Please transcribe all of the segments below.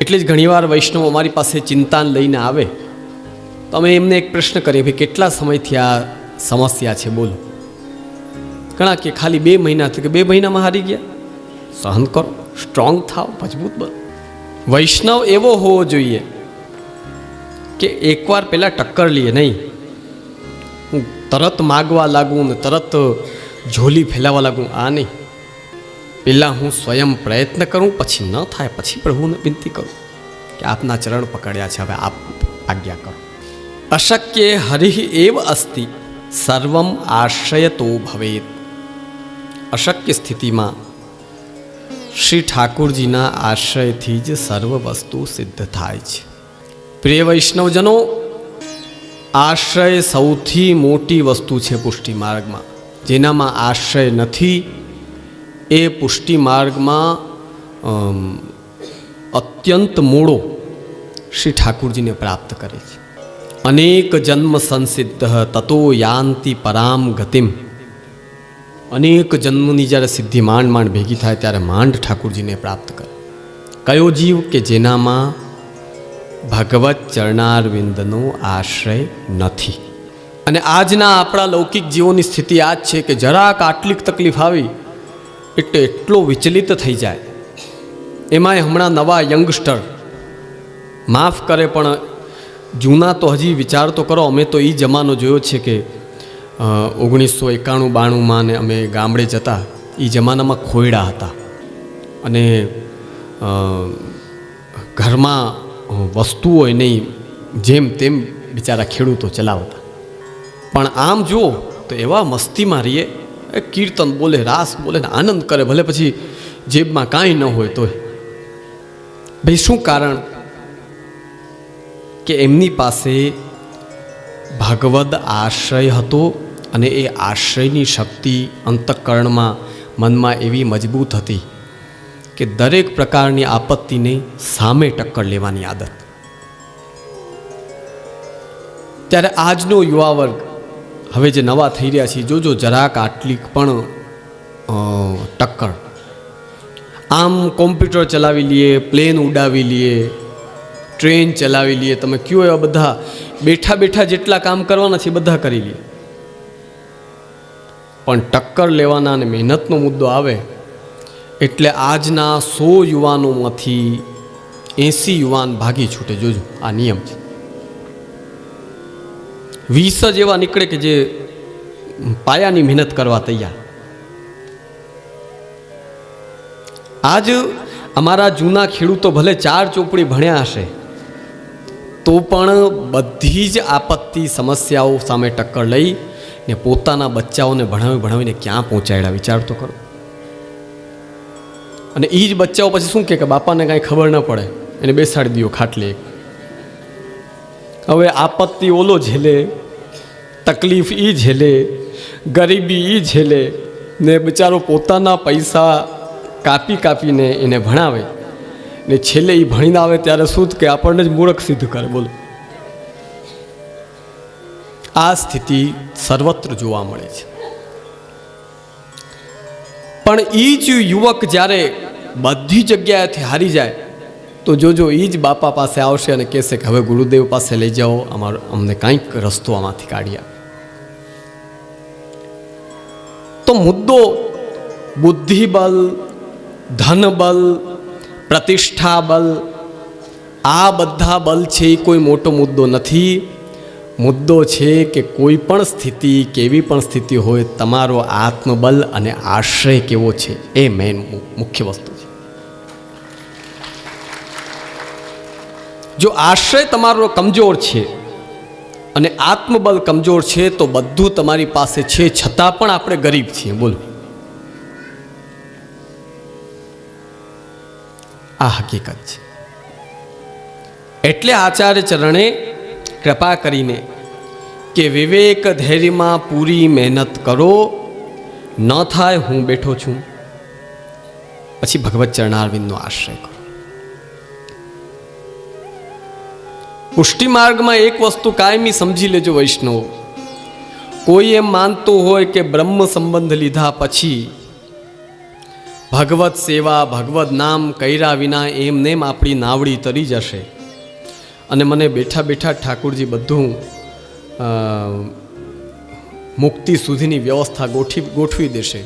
એટલે જ ઘણીવાર વૈષ્ણવ અમારી પાસે ચિંતાન લઈને આવે. તો અમે એમને એક પ્રશ્ન કરીએ, ભાઈ, કેટલા સમયથી આ સમસ્યા છે? બોલો. ઘણા કે, ખાલી બે મહિનાથી કે, બે મહિનામાં હારી ગયા? સહન કરો. સ્ટ્રોંગ થાવ મજબૂત બનો. વૈષ્ણવ એવો હોવો જોઈએ કે એકવાર પહેલાં ટક્કર લઈએ નહીં, હું તરત માગવા લાગું ને તરત ઝોલી ફેલાવા લાગું. આ નહીં. પહેલાં હું સ્વયં પ્રયત્ન કરું, પછી ન થાય, પછી પ્રભુને વિનંતી કરું કે આપના ચરણ પકડ્યા છે, હવે આપ આજ્ઞા કરો. અશક્ય હરિ એવ અસ્તિ, સર્વમ આશ્રયતો ભવેત. અશક્ય સ્થિતિમાં શ્રી ઠાકુરજીના આશ્રયથી જ સર્વ વસ્તુ સિદ્ધ થાય છે. પ્રિય વૈષ્ણવજનો, આશ્રય સૌથી મોટી વસ્તુ છે પુષ્ટિ માર્ગમાં. જેનામાં આશ્રય નથી એ પુષ્ટિ માર્ગમાં અત્યંત મૂળો શ્રી ઠાકુરજીને પ્રાપ્ત કરે છે. અનેક જન્મ સંસિદ્ધ તતો યાંતિ પરામ ગતિમ. અનેક જન્મની જ્યારે સિદ્ધિ માંડ માંડ ભેગી થાય ત્યારે માંડ ઠાકુરજીને પ્રાપ્ત કરે. કયો જીવ કે જેનામાં ભગવત ચરણારવિંદનો આશ્રય નથી? અને આજના આપણા લૌકિક જીવોની સ્થિતિ આ જ છે કે જરાક આટલીક તકલીફ આવી એટલે એટલો વિચલિત થઈ જાય. એમાંય હમણાં નવા યંગસ્ટર. માફ કરે પણ જૂના તો હજી વિચાર તો કરો, અમે તો એ જમાનો જોયો છે કે ઓગણીસો એકાણું બાણુંમાં ને અમે ગામડે જતા એ જમાનામાં ખોયડા હતા. અને ઘરમાં વસ્તુઓ નહીં જેમ તેમ બિચારા ખેડૂતો ચલાવતા. પણ આમ જુઓ તો એવા મસ્તીમાં રહીએ એ કીર્તન બોલે, રાસ બોલે ને આનંદ કરે, ભલે પછી જેબમાં કાંઈ ન હોય તોય. ભાઈ, શું કારણ કે એમની પાસે ભાગવદ આશ્રય હતો અને એ આશ્રયની શક્તિ અંતઃકરણમાં મનમાં એવી મજબૂત હતી કે દરેક પ્રકારની આપત્તિને સામે ટક્કર લેવાની આદત. ત્યારે આજનો યુવા વર્ગ હવે જે નવા થઈ રહ્યા છે જોજો જરાક આટલી પણ ટક્કર. આમ કોમ્પ્યુટર ચલાવી લઈએ પ્લેન ઉડાવી લઈએ ટ્રેન ચલાવી લઈએ તમે કયો એવા બધા બેઠા બેઠા જેટલા કામ કરવાના છે બધા કરી લઈએ પણ ટક્કર લેવાના અને મહેનતનો મુદ્દો આવે, એટલે આજના સો યુવાનોમાંથી એંસી યુવાન ભાગી છૂટે, જોજો, આ નિયમ છે. વીસ જ એવા નીકળે કે જે પાયાની મહેનત કરવા તૈયાર. આજ અમારા જૂના ખેડૂતો ભલે ચાર ચોપડી ભણ્યા હશે, તો પણ બધી જ આપત્તિ સમસ્યાઓ સામે ટક્કર લઈ ને પોતાના બચ્ચાઓને ભણાવી ભણાવીને ક્યાં પહોંચાડ્યા, વિચાર તો કરો. અને એ જ બચ્ચાઓ પછી શું કે બાપાને કાંઈ ખબર ન પડે, એને બેસાડી દો ખાટલી એક. હવે આપત્તિ ઓલો ઝેલે, તકલીફ એ ઝેલે, ગરીબી એ ઝેલે, ને બિચારો પોતાના પૈસા કાપી કાપીને એને ભણાવે. ને છેલ્લે એ ભણીને આવે ત્યારે શું કે આપણને જ મૂર્ખ સિદ્ધ કરે, બોલો. આ સ્થિતિ સર્વત્ર જોવા મળે છે. પણ એ જ યુવક જ્યારે બધી જગ્યાએથી હારી જાય તો જોજો એ જ બાપા પાસે આવશે અને કહેશે કે, હવે ગુરુદેવ પાસે લઈ જાઓ, અમારો, અમને કાંઈક રસ્તો આમાંથી કાઢી આપે. તો મુદ્દો બુદ્ધિબલ ધનબલ પ્રતિષ્ઠા બલ આ બધા બલ છે એ કોઈ મોટો મુદ્દો નથી. મુદ્દો છે કે કોઈ પણ સ્થિતિ, કેવી પણ સ્થિતિ હોય, તમારો આત્મબલ અને આશ્રય કેવો છે, એ મેઇન મુખ્ય વસ્તુ જો આશ્રય તમારો કમજોર છે અને આત્મબલ કમજોર છે, તો બધું તમારી પાસે છે, છતાં પણ આપણે ગરીબ છીએ. બોલો. આ હકીકત છે. એટલે આચાર્ય ચરણે કૃપા કરીને કે વિવેક ધૈર્યમાં પૂરી મહેનત કરો, ન થાય હું બેઠો છું. પછી ભગવત ચરણારવિંદનો આશ્રય કરો. પુષ્ટિ માર્ગમાં એક વસ્તુ કાયમી સમજી લેજો, વૈષ્ણવ. કોઈ એમ માનતું હોય કે બ્રહ્મ સંબંધ લીધા પછી ભગવત સેવા, ભગવત નામ કર્યા વિના એમનેમ આપણી નાવડી તરી જશે. અને મને બેઠા બેઠા ઠાકુરજી બધું મુક્તિ સુધીની વ્યવસ્થા ગોઠવી ગોઠવી દેશે.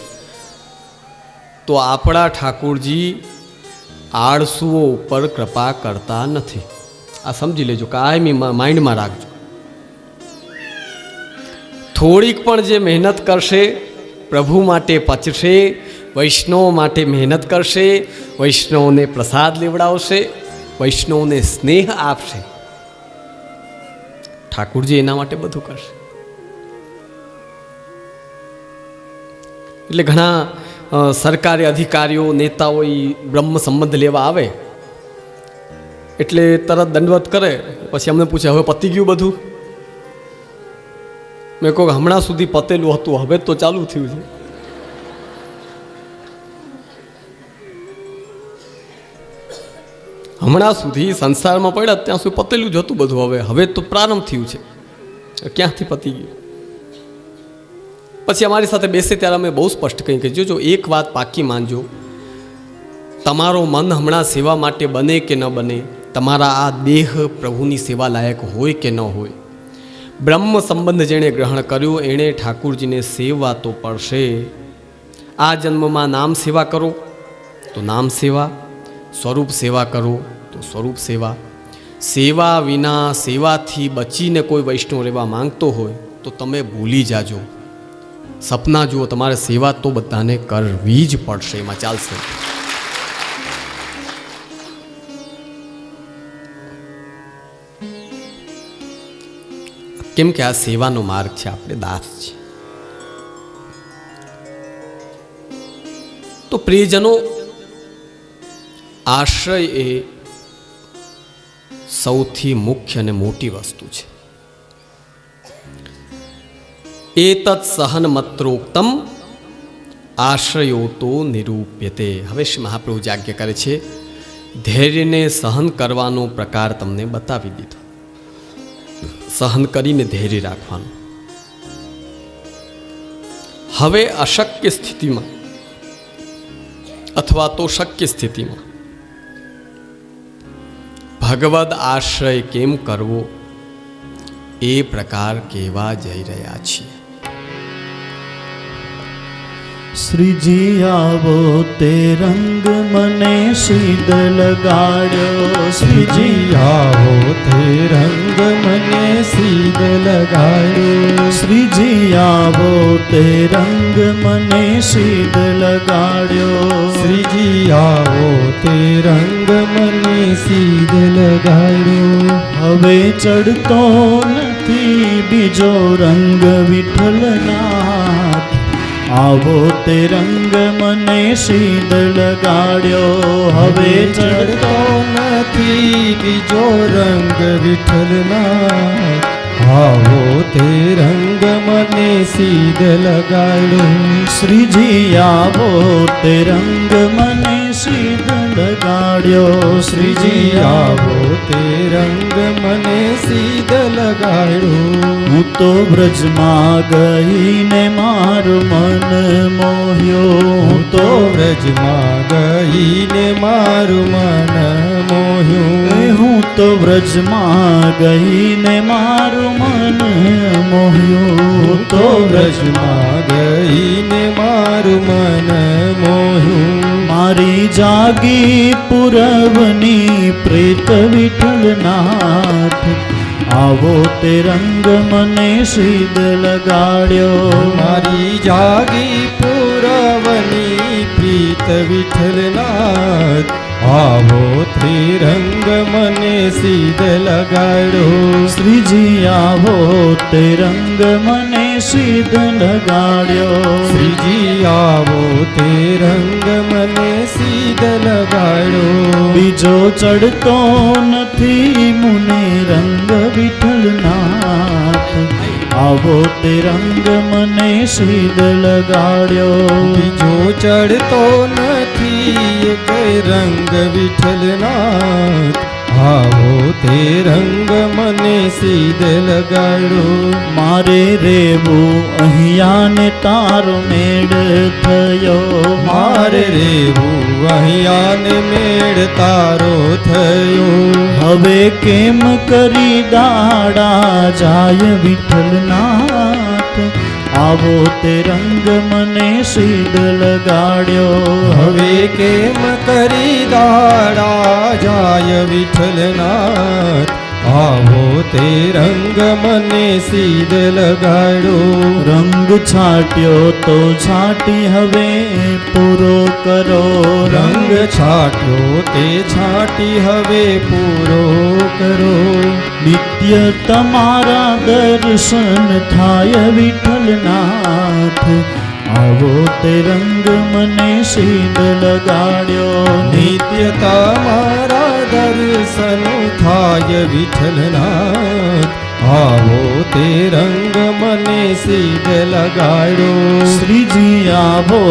તો આપણા ઠાકુરજી આળસુઓ ઉપર કૃપા કરતા નથી. આ સમજી લેજો કાયમી માઇન્ડમાં રાખજો. થોડીક પણ જે મહેનત કરશે, પ્રભુ માટે પચશે, વૈષ્ણવ માટે મહેનત કરશે, વૈષ્ણવને પ્રસાદ લેવડાવશે, વૈષ્ણવને સ્નેહ આપશે. ઠાકુરજી એના માટે બધું કરશે. એટલે ઘણા સરકારી અધિકારીઓ, નેતાઓ એ બ્રહ્મ સંબંધ લેવા આવે. એટલે તરત દંડવત કરે, પછી અમને પૂછે, હવે પતી ગયું બધું? મેં કહું, હમણાં સુધી પતેલું હતું, હવે તો ચાલુ થયું છે. હમણાં સુધી સંસારમાં પડ્યા, ત્યાં સુધી પતેલું જ હતું બધું હવે. હવે તો પ્રારંભ થયું છે. ક્યાંથી પતી ગયું? પછી અમારી સાથે બેસે ત્યારે અમે બહુ સ્પષ્ટ કહી કે જો, એક વાત પાકી માનજો. તમારો મન હમણાં સેવા માટે બને કે ન બને? તમારા આ દેહ પ્રભુની સેવા લાયક હોય કે ન હોય? બ્રહ્મ સંબંધ જેણે ગ્રહણ કર્યો, એણે ઠાકુરજીને સેવા તો પડશે. આ જન્મમાં નામ સેવા કરો. તો નામ સેવા, સ્વરૂપ સેવા કરો. તો સ્વરૂપ સેવા. સેવા વિના સેવાથી બચીને કોઈ વૈષ્ણવ રહેવા માંગતો હોય, તો તમે ભૂલી જાજો. સપના જુઓ, તમારે સેવા તો બધાને કરવી જ પડશે. એમાં ચાલશે. કેમ કે આ સેવાનો માર્ગ છે, આપણે દાસ છે. તો પ્રિયજનો, આશ્રય એ સૌથી મુખ્ય અને મોટી વસ્તુ છે. એતત સહન મત્રોક્તમ આશ્રયો તો નિરૂપ્યતે. હવે શ્રી મહાપ્રભુ જાગ્ય કરે છે, ધૈર્યને સહન કરવાનો પ્રકાર તમને બતાવી દીધો. સહન કરીને ધૈર્ય રાખવાનું. હવે અશક્ય સ્થિતિમાં અથવા તો શક્ય સ્થિતિમાં ભગવદ આશ્રય કેમ કરવો એ પ્રકાર કહેવા જઈ રહ્યા છીએ. શ્રીજી આવો તે રંગ મને શીદ લગાડ્યો શ્રીજી આવો તે રંગ મને સીધ લગાડ્યો શ્રીજી આવો તે રંગ મને શીદ લગાડ્યો શ્રીજી આવો તે રંગ મને સીધ લગાડ્યો હવે ચડતો નથી બીજો રંગ વિઠ્ઠલનાથ આવો તે રંગ મને શીદ લગાડ્યો હવે ચડતો નથી બીજો રંગ વિઠ્ઠલના આવો તે રંગ મને સીધ લગાડો. શ્રીજી, આવો તે રંગ મને શીદ લગાડ્યો. શ્રીજી, આવો તે રંગ મને સીધ લગાડ્યો. હું તો વ્રજમાં ગઈને મારું મન મોહ્યો. હું તો વ્રજમાં ગઈને મારું મન મોહ્યું. હું તો વ્રજમાં ગઈને મારું મન મોહ્યું તો વ્રજમાં ગઈને મારું મન મોહ્યું મારી જાગી પુરવની પ્રેત વિઠ્ઠલનાથ આવો તે રંગ મને શીદ લગાડ્યો મારી જાગી પુરવની પ્રીત વિઠ્ઠલનાથ આવો તે રંગ મને સીધ લગાડો. શ્રીજી આવો તે રંગ મને શીદ લગાડ્યો. શ્રીજી આવો તે રંગ મને સીધ લગાડ્યો બીજો ચડતો નથી મુને રંગ વિઠ્ઠલનાથ. આવો તિરંગ મને શીદ લગાડ્યો. બીજો ચડતો નથી કે રંગ વિઠ્ઠલનાથ. આવો તે રંગ મને સીધ લગાડો. મારે રેવું અહીંયા ને તારો મેળ થયો. મારે રેવું અહીંયા ને મેળ તારો થયો. હવે કેમ કરી દાડા જાય વિઠ્ઠલનાથ? આવો તે રંગ મને સીધ લગાડ્યો. હવે કેમ કરી દાડા જાય વિઠ્ઠલનાથ? આવો તે રંગ મને સીધ લગાડો. રંગ છાટ્યો તો છાટી હવે પૂરો કરો. રંગ છાટ્યો તે છાટી હવે પૂરો કરો. નિત્ય તમારા દર્શન થાય વિઠ્ઠલનાથ. આવો તે રંગ મને સીધ લગાડ્યો. નિત્ય તમારા દર્શન થાય વિઠ્ઠલનાથ આવો તે રંગ મને સીધ લગાડો શ્રીજી આવો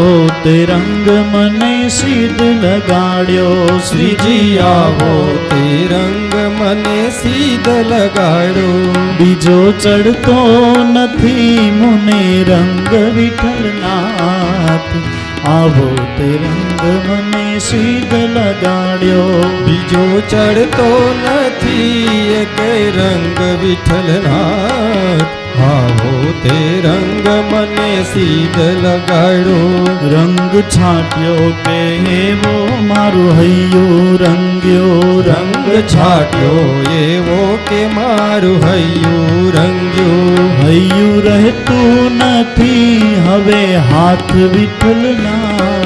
તે રંગ મને સીધ લગાડ્યો શ્રીજી આવો તે રંગ મને સીધ લગાડો બીજો ચડતો નથી મુને રંગ વિઠ્ઠલનાથ આવો તે રંગ મને સીધ લગાડ્યો બીજો ચડતો નથી એક રંગ વિઠ્ઠલનાથ આવો તે રંગ મને સીધ લગાડો રંગ છાટ્યો કે એવો મારું હૈયું રંગ્યો રંગ છાટ્યો એવો કે મારું હૈયું રંગ્યું હૈયું રહેતું નથી હવે હાથ વિઠ્ઠલનાથ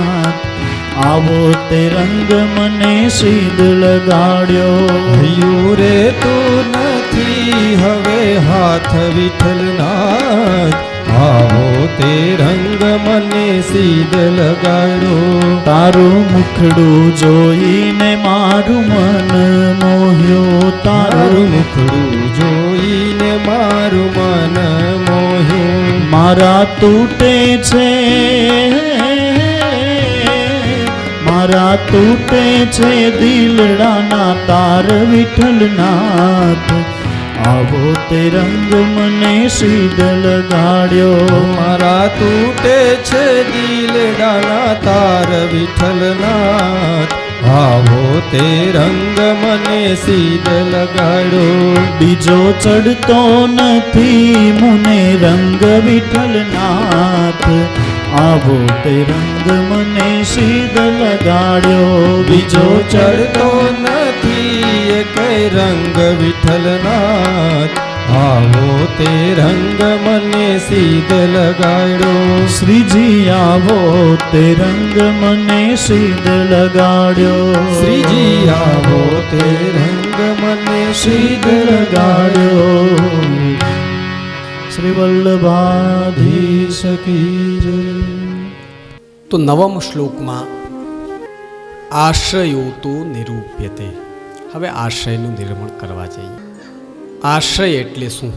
આવો તે રંગ મને સીધ લગાડ્યો. હૈયું રે તું નથી હવે હાથ વિઠલના આવો તે રંગ મને સીધ લગાડ્યો. તારું મુખડું જોઈને મારું મન મોહ્યો. તારું તારું મુખડું જોઈને મારું મન મોહ્યું. મારા તૂટે છે. મારા તૂટે છે દિલડાના તાર વિઠ્ઠલનાથ. આવો તે રંગ મને સીધ લગાડ્યો મારા તૂટે છે દિલડાના તાર વિઠ્ઠલનાથ. આવો તે રંગ મને સીધ લગાડો બીજો ચડતો નથી મને રંગ વિઠ્ઠલનાથ. આવો તે રંગ મને સીધ લગાડ્યો. બીજો ચડતો નથી એક રંગ વિઠ્ઠલનાથ. આવો તે રંગ મને સીધ લગાડ્યો. શ્રીજી, આવો તે રંગ મને સીધ લગાડ્યો. શ્રીજી, આવો તે રંગ મને સીધ લગાડ્યો. શ્રી વલ્લભાધીશ કી તો નવમ શ્લોકમાં આશ્રયો તો નિરૂપ્યતે. હવે આશ્રયનું નિર્માણ કરવા જઈએ. આશ્રય એટલે શું?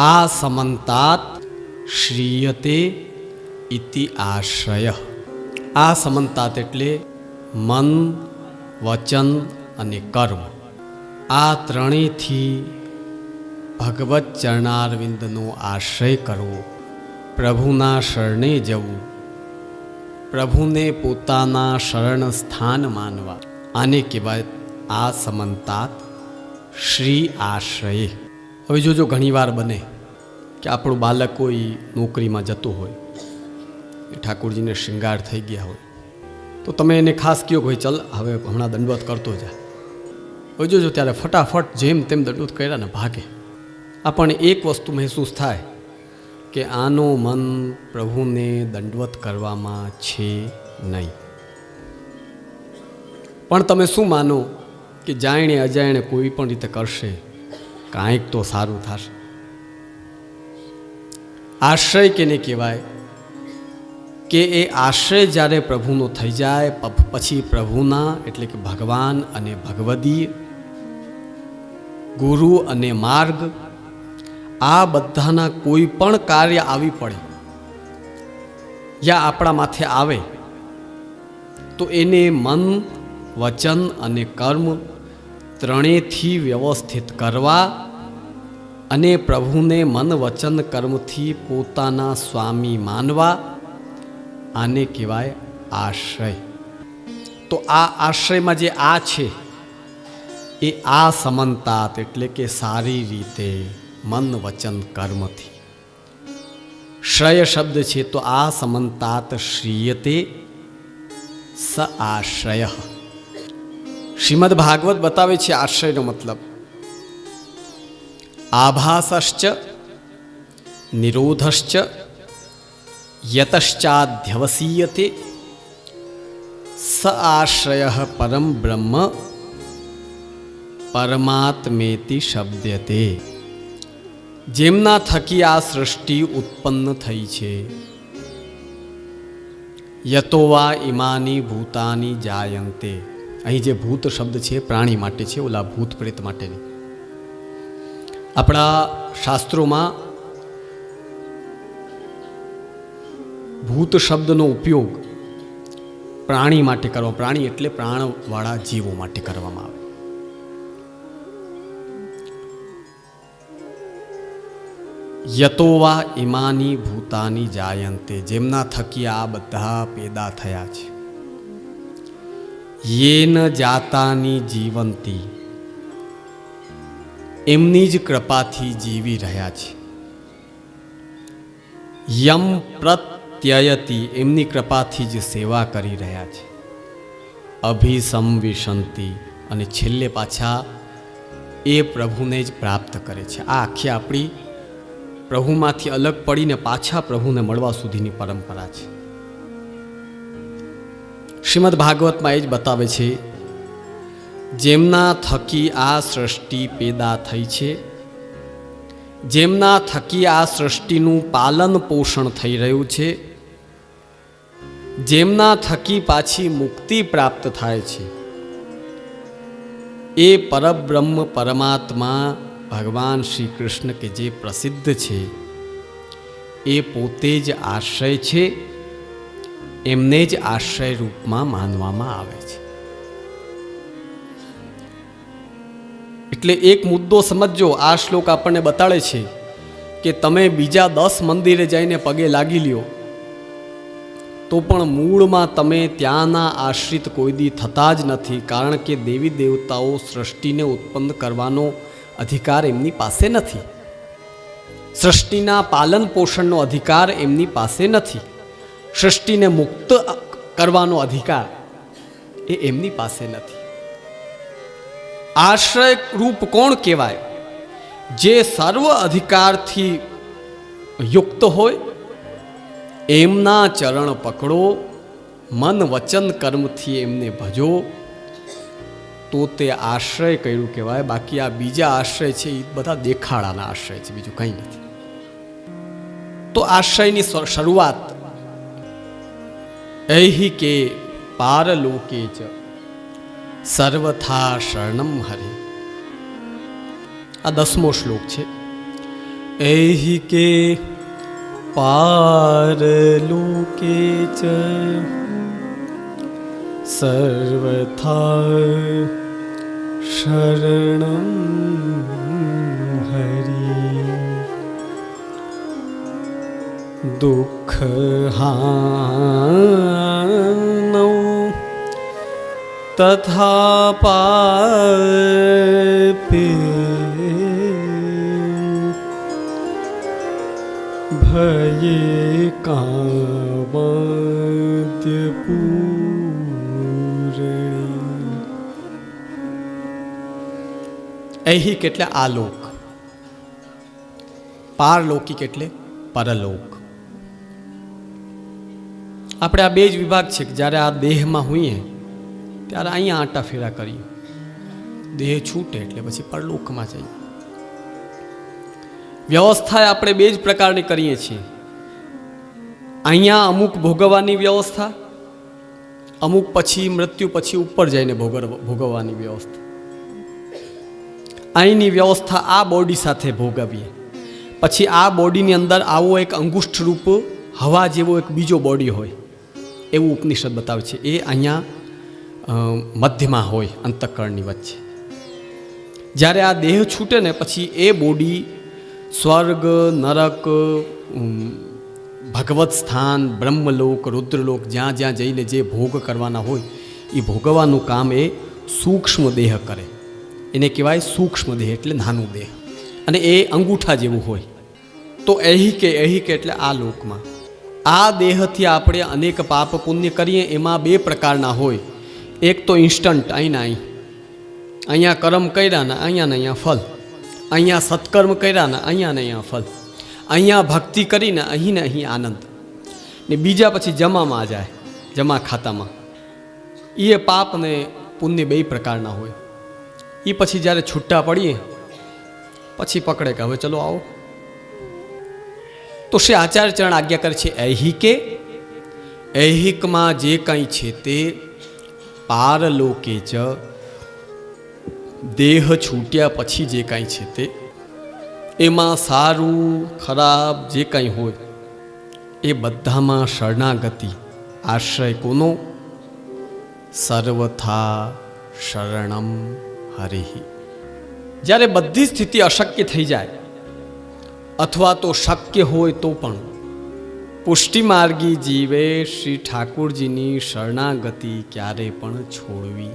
આ સમંતાત શ્રીયતે ઇતિ આશ્રય. આ સમંતાત એટલે મન, વચન અને કર્મ. આ ત્રણેયથી ભગવત ચરણારવિંદનો આશ્રય કરવો પ્રભુના શરણે જવું. પ્રભુને પોતાના શરણ સ્થાન માનવા. આને કહેવાય આ સમંતાત શ્રી આશ્રય. હવે જોજો, ઘણીવાર બને કે આપણું બાળક કોઈ નોકરીમાં જતું હોય, એ ઠાકોરજીને શૃંગાર થઈ ગયા હોય, તો તમે એને ખાસ કહો ભાઈ ચલ, હવે હમણાં દંડવત કરતો જા. હવે જોજો, ત્યારે ફટાફટ જેમ તેમ દંડવત કર્યા ને ભાગે. આપણને એક વસ્તુ મહેસૂસ થાય કે આનું મન પ્રભુને દંડવત કરવામાં છે નહીં. પણ તમે શું માનો કે જાણે અજાણે કોઈ પણ રીતે કરશે, કાંઈક તો સારું થશે? આશ્રય કેને કહેવાય? કે એ આશ્રય જ્યારે પ્રભુનો થઈ જાય પછી પ્રભુના, એટલે કે ભગવાન અને ભગવદી, ગુરુ અને માર્ગ આ બધાના કોઈ પણ કાર્ય આવી પડે યા આપણા માથે આવે, તો એને મન, વચન અને કર્મ ત્રણેયથી વ્યવસ્થિત કરવા અને પ્રભુને મન, વચન, કર્મથી પોતાના સ્વામી માનવા, આને કહેવાય આશ્રય. તો આ આશ્રયમાં જે આ છે, એ આ સમાનતા એટલે કે સારી રીતે મન વચન કર્મથી શ્રય શબ્દ છે તો આ સમંતાત શ્રીયતે સ આશ્રય શ્રીમદ ભાગવત બતાવે છે આશ્રયનો મતલબ આભાસશ્ચ નિરોધશ્ચ યતશ્ચાધ્યવસીયતે સ આશ્રય પરમ બ્રહ્મ પરમાત્મેતિ શબ્દતે જેમના થકી આ સૃષ્ટિ ઉત્પન્ન થઈ છે. યતોવા ઇમાની ભૂતાની જાયંતે. અહીં જે ભૂત શબ્દ છે પ્રાણી માટે છે, ઓલા ભૂત પ્રેત માટેની. આપણા શાસ્ત્રોમાં ભૂત શબ્દનો ઉપયોગ પ્રાણી માટે કરવો, પ્રાણી એટલે પ્રાણવાળા જીવો માટે કરવામાં આવે. યતોવા ઇમાની ભૂતાની જાયંતે, જેમના થકી આ બધા પેદા થયા છે. યેન જાતાની જીવંતી, એમની જ કૃપાથી જીવી રહ્યા છે. યમ પ્રત્યયતી, એમની કૃપાથી જ સેવા કરી રહ્યા છે. અભિસંવિશંતિ, અને છેલ્લે પાછા એ પ્રભુને જ પ્રાપ્ત કરે છે. આ આખી આપણી પ્રભુમાંથી અલગ પડીને પાછા પ્રભુને મળવા સુધીની પરંપરા છે. શ્રીમદ ભાગવતમાં એ જ બતાવે છે, જેમના થકી આ સૃષ્ટિ પેદા થઈ છે, જેમના થકી આ સૃષ્ટિનું પાલન પોષણ થઈ રહ્યું છે, જેમના થકી પાછી મુક્તિ પ્રાપ્ત થાય છે. એ પરબ્રહ્મ પરમાત્મા ભગવાન શ્રી કૃષ્ણ કે જે પ્રસિદ્ધ છે, એ પોતે જ આશ્રય છે, એમને જ આશ્રય રૂપમાં માનવામાં આવે છે. એટલે એક મુદ્દો સમજો આ શ્લોક આપણને બતાડે છે કે તમે બીજા દસ મંદિરે જઈને પગે લાગી લ્યો, તો પણ મૂળમાં તમે ત્યાંના આશ્રિત કોઈ દી થતા જ નથી, કારણ કે દેવી દેવતાઓ સૃષ્ટિને ઉત્પન્ન કરવાનો અધિકાર એમની પાસે નથી. સૃષ્ટિના પાલન પોષણનો અધિકાર એમની પાસે નથી. સૃષ્ટિને મુક્ત કરવાનો અધિકાર એ એમની પાસે નથી. આશ્રય રૂપ કોણ કહેવાય? જે સર્વ અધિકારથી યુક્ત હોય, એમના ચરણ પકડો, મન વચન કર્મથી એમને ભજો તો તે આશ્રય કર્યું કહેવાય. બાકી આ બીજા આશ્રય છે, એ બધા દેખાડાના આશ્રય છે, બીજું કંઈ નથી. તો આશ્રયની શરૂઆત. એહી કે પારલોકે જ સર્વથા શરણમ હરે. આ દસમો શ્લોક છે. એહી કે પારલોકે ચ સર્વથા शरणं हरि। दुःखहानौ तथा पेप भये कामद्य એહી એટલે આલોક. પારલૌકિક એટલે પરલોક. આપણે આ બે જ વિભાગ છે કે જ્યારે આ દેહમાં હોઈએ, ત્યારે અહીંયા આંટા ફેરા કરીએ. દેહ છૂટે એટલે પછી પરલોકમાં જઈએ. વ્યવસ્થા આપણે બે જ પ્રકારની કરીએ છીએ. અહીંયા અમુક ભોગવવાની વ્યવસ્થા, અમુક પછી મૃત્યુ પછી ઉપર જઈને ભોગવ, ભોગવવાની વ્યવસ્થા. અહીંની વ્યવસ્થા આ બોડી સાથે ભોગવીએ. પછી આ બોડીની અંદર આવો એક અંગુષ્ઠ રૂપ હવા જેવો એક બીજો બોડી હોય. એવું ઉપનિષદ બતાવે છે. એ અહીંયા મધ્યમાં હોય, અંતઃકરણની વચ્ચે. જ્યારે આ દેહ છૂટે ને પછી એ બોડી સ્વર્ગ, નરક ભગવત સ્થાન, બ્રહ્મલોક, રુદ્રલોક, જ્યાં જ્યાં જઈને જે ભોગ કરવાના હોય એ ભોગવવાનું કામ એ સૂક્ષ્મ દેહ કરે. એને કહેવાય સૂક્ષ્મ દેહ એટલે નાનું દેહ. અને એ અંગૂઠા જેવું હોય. તો એહિકે એહિકે એટલે આ લોકમાં. આ દેહથી આપણે અનેક પાપ પુણ્ય કરીએ એમાં બે પ્રકારના હોય. એક તો ઇન્સ્ટન્ટ અહીંના અહીં. અહીંયા કર્મ કર્યા ને અહીંયા ને અહીંયા ફલ. અહીંયા સત્કર્મ કર્યા ને અહીંયા ને અહીંયા ફલ. અહીંયા ભક્તિ કરીને અહીં ને અહીં આનંદ. ને બીજા પછી જમામાં જાય, જમા ખાતામાં. એ પાપ ને પુણ્ય બે પ્રકારના હોય. એ પછી જ્યારે છૂટા પડીએ, પછી પકડે કે હવે ચલો આવો. તો શ્રી આચાર્ય ચરણ આજ્ઞા કરે છે, ઐહિકે, ઐહિકમાં જે કંઈ છે તે પારલોકે જ દેહ છૂટ્યા પછી જે કાંઈ છે તે, એમાં સારું, ખરાબ જે કંઈ હોય, એ બધામાં શરણાગતિ આશ્રય કોનો? સર્વથા શરણમ હરિ જ્યારે બધી સ્થિતિ અશક્ય થઈ જાય, અથવા તો શક્ય હોય તો પણ પુષ્ટિમાર્ગી જીવે શ્રી ઠાકુરજીની શરણાગતિ ક્યારે પણ છોડવી